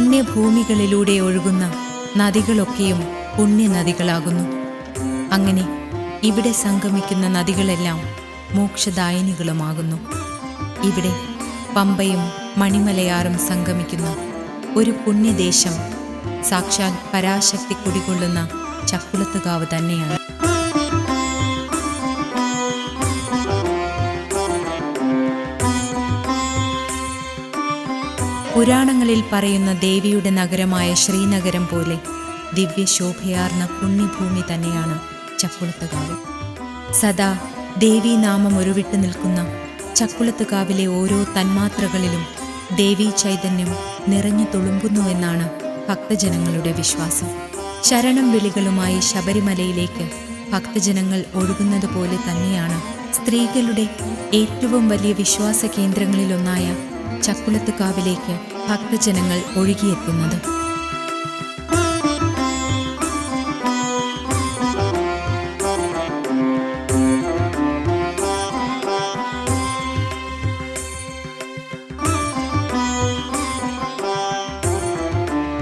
പുണ്യഭൂമികളിലൂടെ ഒഴുകുന്ന നദികളൊക്കെയും പുണ്യനദികളാകുന്നു. അങ്ങനെ ഇവിടെ സംഗമിക്കുന്ന നദികളെല്ലാം മോക്ഷദായനികളുമാകുന്നു. ഇവിടെ പമ്പയും മണിമലയാറും സംഗമിക്കുന്ന ഒരു പുണ്യദേശം സാക്ഷാൽ പരാശക്തി കുടികൊള്ളുന്ന ചക്കുളത്തുകാവ് തന്നെയാണ്. പുരാണങ്ങളിൽ പറയുന്ന ദേവിയുടെ നഗരമായ ശ്രീനഗരം പോലെ ദിവ്യശോഭയാർന്ന പുണ്യഭൂമി തന്നെയാണ് ചക്കുളത്തുകാവ്. സദാ ദേവീനാമം ഉരുവിട്ട് നിൽക്കുന്ന ചക്കുളത്തുകാവിലെ ഓരോ തന്മാത്രകളിലും ദേവീ ചൈതന്യം നിറഞ്ഞു തുളുമ്പുന്നുവെന്നാണ് ഭക്തജനങ്ങളുടെ വിശ്വാസം. ശരണം വിളികളുമായി ശബരിമലയിലേക്ക് ഭക്തജനങ്ങൾ ഒഴുകുന്നത് പോലെ തന്നെയാണ് സ്ത്രീകളുടെ ഏറ്റവും വലിയ വിശ്വാസ കേന്ദ്രങ്ങളിലൊന്നായ ചക്കുളത്തുകാവിലേക്ക് ഭക്തജനങ്ങൾ ഒഴുകിയെത്തുന്നത്.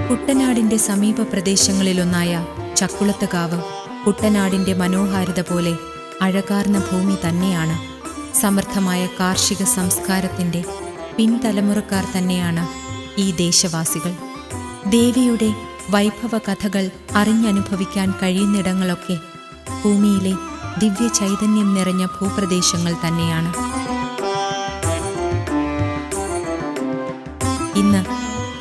കുട്ടനാടിന്റെ സമീപ പ്രദേശങ്ങളിലൊന്നായ ചക്കുളത്തുകാവ് കുട്ടനാടിന്റെ മനോഹാരിത പോലെ അഴകാർന്ന ഭൂമി തന്നെയാണ്. സമർത്ഥമായ കാർഷിക സംസ്കാരത്തിന്റെ പിൻതലമുറക്കാർ തന്നെയാണ് ഈ ദേശവാസികൾ. ദേവിയുടെ വൈഭവ കഥകൾ അറിഞ്ഞനുഭവിക്കാൻ കഴിയുന്നിടങ്ങളൊക്കെ ഭൂമിയിലെ ദിവ്യ ചൈതന്യം നിറഞ്ഞ ഭൂപ്രദേശങ്ങൾ തന്നെയാണ്. ഇന്ന്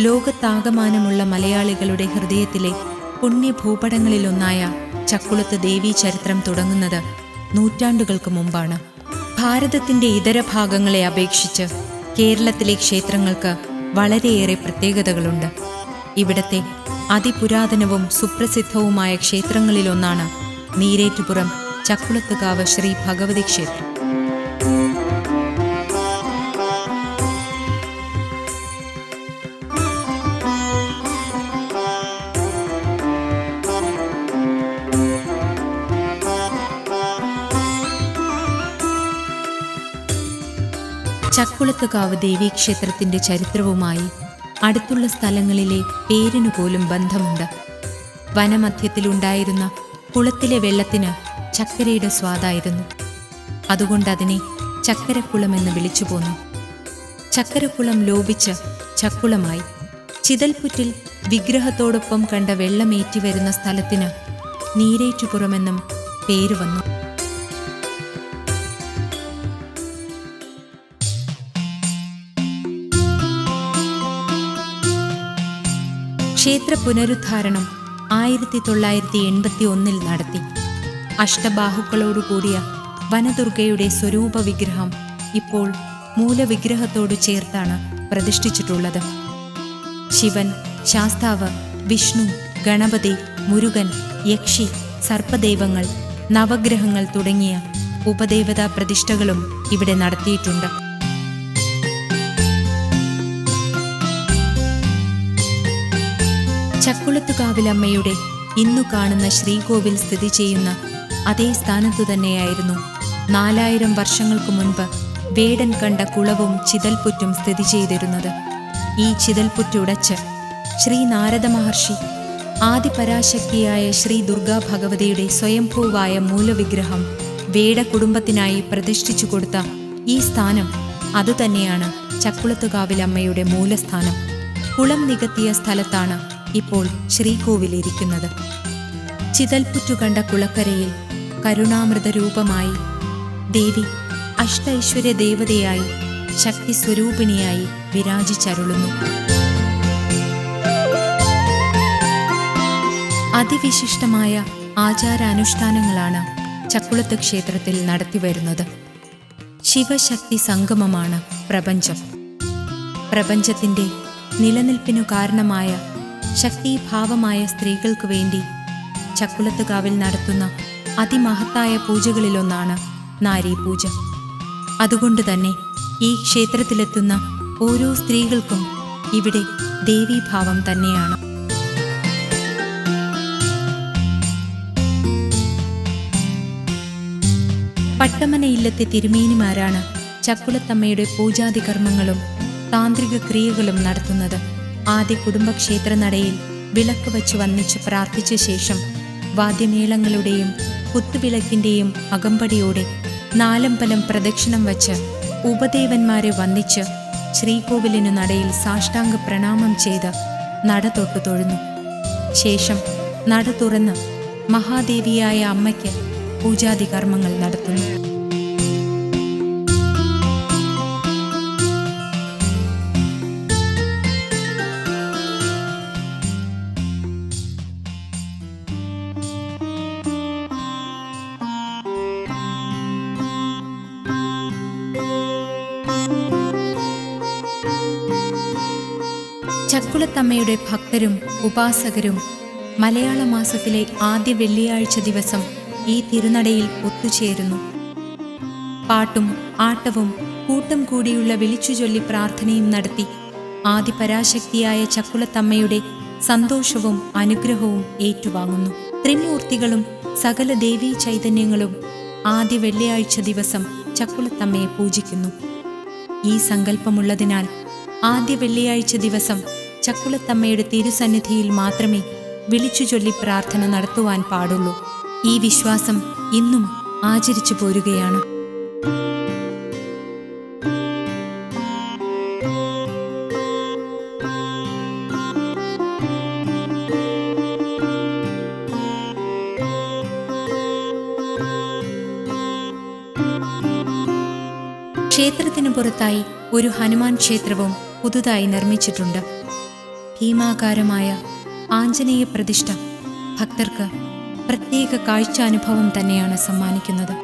ലോകത്താകമാനമുള്ള മലയാളികളുടെ ഹൃദയത്തിലെ പുണ്യഭൂപടങ്ങളിലൊന്നായ ചക്കുളത്ത് ദേവീ ചരിത്രം തുടങ്ങുന്നത് നൂറ്റാണ്ടുകൾക്ക് മുമ്പാണ്. ഭാരതത്തിന്റെ ഇതര ഭാഗങ്ങളെ അപേക്ഷിച്ച് കേരളത്തിലെ ക്ഷേത്രങ്ങൾക്ക് വളരെയേറെ പ്രത്യേകതകളുണ്ട്. ഇവിടത്തെ അതിപുരാതനവും സുപ്രസിദ്ധവുമായ ക്ഷേത്രങ്ങളിലൊന്നാണ് നീരേറ്റുപുറം ചക്കുളത്തുകാവ് ശ്രീ ഭഗവതി ക്ഷേത്രം. ചക്കുളത്തുകാവ് ദേവീക്ഷേത്രത്തിന്റെ ചരിത്രവുമായി അടുത്തുള്ള സ്ഥലങ്ങളിലെ പേരിനു പോലും ബന്ധമുണ്ട്. വനമധ്യത്തിലുണ്ടായിരുന്ന കുളത്തിലെ വെള്ളത്തിന് ചക്കരയുടെ സ്വാദായിരുന്നു. അതുകൊണ്ട് അതിനെ ചക്കരക്കുളം എന്ന് വിളിച്ചു പോന്നു. ചക്കരക്കുളം ലോപിച്ച് ചക്കുളമായി ചിതൽപുറ്റിൽ വിഗ്രഹത്തോടൊപ്പം കണ്ട വെള്ളമേറ്റി വരുന്ന സ്ഥലത്തിന് നീരേറ്റുപുറമെന്നും പേര് വന്നു. ക്ഷേത്ര പുനരുദ്ധാരണം ആയിരത്തി തൊള്ളായിരത്തി എൺപത്തി ഒന്നിൽ നടത്തി. അഷ്ടബാഹുക്കളോടുകൂടിയ വനദുർഗയുടെ സ്വരൂപ വിഗ്രഹം ഇപ്പോൾ മൂലവിഗ്രഹത്തോട് ചേർത്താണ് പ്രതിഷ്ഠിച്ചിട്ടുള്ളത്. ശിവൻ ശാസ്താവ് വിഷ്ണു ഗണപതി മുരുകൻ യക്ഷി സർപ്പദൈവങ്ങൾ നവഗ്രഹങ്ങൾ തുടങ്ങിയ ഉപദേവതാ പ്രതിഷ്ഠകളും ഇവിടെ നടത്തിയിട്ടുണ്ട്. ചക്കുളത്തുകാവിലമ്മയുടെ ഇന്നു കാണുന്ന ശ്രീകോവിൽ സ്ഥിതി ചെയ്യുന്ന അതേ സ്ഥാനത്തു തന്നെയായിരുന്നു. നാലായിരം വർഷങ്ങൾക്ക് മുൻപ് വേടൻ കണ്ട കുളവും ചിതൽപുറ്റും സ്ഥിതി ചെയ്തിരുന്നത്. ഈ ചിതൽപുറ്റുടച്ച് ശ്രീ നാരദ മഹർഷി ആദിപരാശക്തിയായ ശ്രീ ദുർഗാ ഭഗവതിയുടെ സ്വയംഭൂവായ മൂലവിഗ്രഹം വേട കുടുംബത്തിനായി പ്രതിഷ്ഠിച്ചു കൊടുത്ത ഈ സ്ഥാനം അതുതന്നെയാണ് ചക്കുളത്തുകാവിലമ്മയുടെ മൂലസ്ഥാനം. കുളം നികത്തിയ സ്ഥലത്താണ് ഇപ്പോൾ ശ്രീകോവിലിരിക്കുന്നത്. ചിതൽപുറ്റു കണ്ട കുളക്കരയിൽ കരുണാമൃത രൂപമായി ദേവി അഷ്ടൈശ്വര്യ ദേവതയായി ശക്തി സ്വരൂപിണിയായി വിരാജിച്ചരുളുന്നു. അതിവിശിഷ്ടമായ ആചാരാനുഷ്ഠാനങ്ങളാണ് ചക്കുളത്ത് ക്ഷേത്രത്തിൽ നടത്തിവരുന്നത്. ശിവശക്തി സംഗമമാണ് പ്രപഞ്ചം. പ്രപഞ്ചത്തിന്റെ നിലനിൽപ്പിനു കാരണമായ ശക്തീഭാവമായ സ്ത്രീകൾക്ക് വേണ്ടി ചക്കുളത്തുകാവിൽ നടത്തുന്ന അതിമഹത്തായ പൂജകളിലൊന്നാണ് നാരീപൂജ. അതുകൊണ്ട് തന്നെ ഈ ക്ഷേത്രത്തിലെത്തുന്ന ഓരോ സ്ത്രീകൾക്കും ഇവിടെ ദേവീഭാവം തന്നെയാണ്. പട്ടമന ഇല്ലത്തെ തിരുമേനിമാരാണ് ചക്കുളത്തമ്മയുടെ പൂജാതി കർമ്മങ്ങളും താന്ത്രിക ക്രിയകളും നടത്തുന്നത്. ആദ്യ കുടുംബക്ഷേത്ര നടയിൽ വിളക്ക് വച്ച് വന്നിച്ച് പ്രാർത്ഥിച്ച ശേഷം വാദ്യമേളങ്ങളുടെയും കുത്തുവിളക്കിന്റെയും അകമ്പടിയോടെ നാലമ്പലം പ്രദക്ഷിണം വച്ച് ഉപദേവന്മാരെ വന്നിച്ച് ശ്രീകോവിലിനു നടയിൽ സാഷ്ടാംഗ പ്രണാമം ചെയ്ത് നട തൊട്ടു തൊഴുന്നു. ശേഷം നട തുറന്ന് മഹാദേവിയായ അമ്മയ്ക്ക് പൂജാതി കർമ്മങ്ങൾ നടത്തുന്നു. ചക്കുളത്തമ്മയുടെ ഭക്തരും ഉപാസകരും മലയാള മാസത്തിലെ ആദ്യ വെള്ളിയാഴ്ച ദിവസം ഈ തിരുനടയിൽ ഒത്തുചേരുന്നു. പാട്ടും ആട്ടവും കൂട്ടം കൂടിയുള്ള വിളിച്ചുചൊല്ലി പ്രാർത്ഥനയും നടത്തി ആദിപരാശക്തിയായ ചക്കുളത്തമ്മയുടെ സന്തോഷവും അനുഗ്രഹവും ഏറ്റുവാങ്ങുന്നു. ത്രിമൂർത്തികളും സകല ദേവീ ചൈതന്യങ്ങളും ആദ്യ വെള്ളിയാഴ്ച ദിവസം ചക്കുളത്തമ്മയെ പൂജിക്കുന്നു. ഈ സങ്കല്പമുള്ളതിനാൽ ആദ്യ വെള്ളിയാഴ്ച ദിവസം ചക്കുളത്തമ്മയുടെ തിരുസന്നിധിയിൽ മാത്രമേ വിളിച്ചു ചൊല്ലി പ്രാർത്ഥന നടത്തുവാൻ പാടുള്ളൂ. ഈ വിശ്വാസം ഇന്നും ആചരിച്ചു പോരുകയാണ്. ക്ഷേത്രത്തിനു പുറത്തായി ഒരു ഹനുമാൻ ക്ഷേത്രവും പുതുതായി നിർമ്മിച്ചിട്ടുണ്ട്. ഭീമാകാരമായ ആഞ്ജനേയ പ്രതിഷ്ഠ ഭക്തർക്ക് പ്രത്യേക കാഴ്ചാനുഭവം തന്നെയാണ് സമ്മാനിക്കുന്നത്.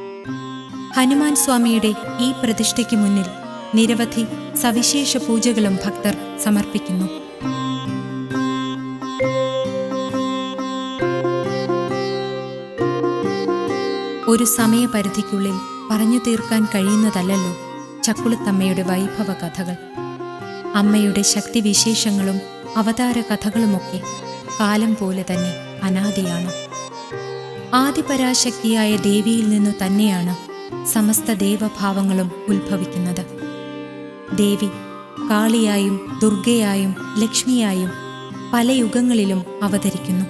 ഹനുമാൻ സ്വാമിയുടെ ഈ പ്രതിഷ്ഠയ്ക്ക് മുന്നിൽ നിരവധി സവിശേഷ പൂജകളും ഭക്തർ സമർപ്പിക്കുന്നു. ഒരു സമയപരിധിക്കുള്ളിൽ പറഞ്ഞു തീർക്കാൻ കഴിയുന്നതല്ലല്ലോ ചക്കുളത്തമ്മയുടെ വൈഭവ കഥകൾ. അമ്മയുടെ ശക്തിവിശേഷങ്ങളും അവതാര കഥകളുമൊക്കെ കാലം പോലെ തന്നെ അനാദിയാണ്. ആദിപരാശക്തിയായ ദേവിയിൽ നിന്നു തന്നെയാണ് സമസ്ത ദേവഭാവങ്ങളും ഉത്ഭവിക്കുന്നത്. ദേവി കാളിയായും ദുർഗയായും ലക്ഷ്മിയായും പല യുഗങ്ങളിലും അവതരിക്കുന്നു.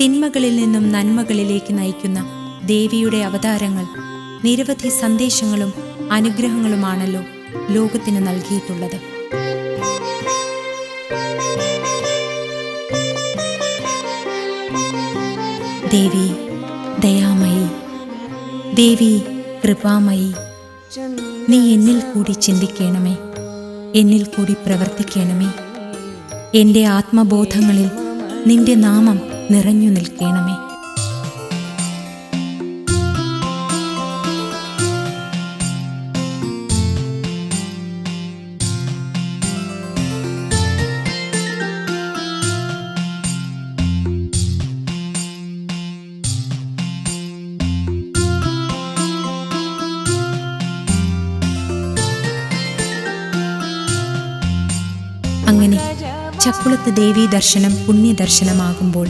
തിന്മകളിൽ നിന്നും നന്മകളിലേക്ക് നയിക്കുന്ന ദേവിയുടെ അവതാരങ്ങൾ നിരവധി സന്ദേശങ്ങളും അനുഗ്രഹങ്ങളുമാണല്ലോ ലോകത്തിന് നൽകിയിട്ടുള്ളത്. ദേവി ദയാമയി. ദേവി കൃപാമയി. നീ എന്നിൽ കൂടി ചിന്തിക്കണമേ. എന്നിൽ കൂടി പ്രവർത്തിക്കണമേ. എന്റെ ആത്മബോധങ്ങളിൽ നിന്റെ നാമം നിറഞ്ഞു നിൽക്കണമേ. അങ്ങനെ ചക്കുളത്ത് ദേവീ ദർശനം പുണ്യദർശനമാകുമ്പോൾ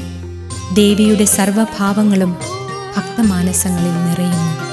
ദേവിയുടെ സർവഭാവങ്ങളും ഭക്തമാനസങ്ങളിൽ നിറയുന്നു.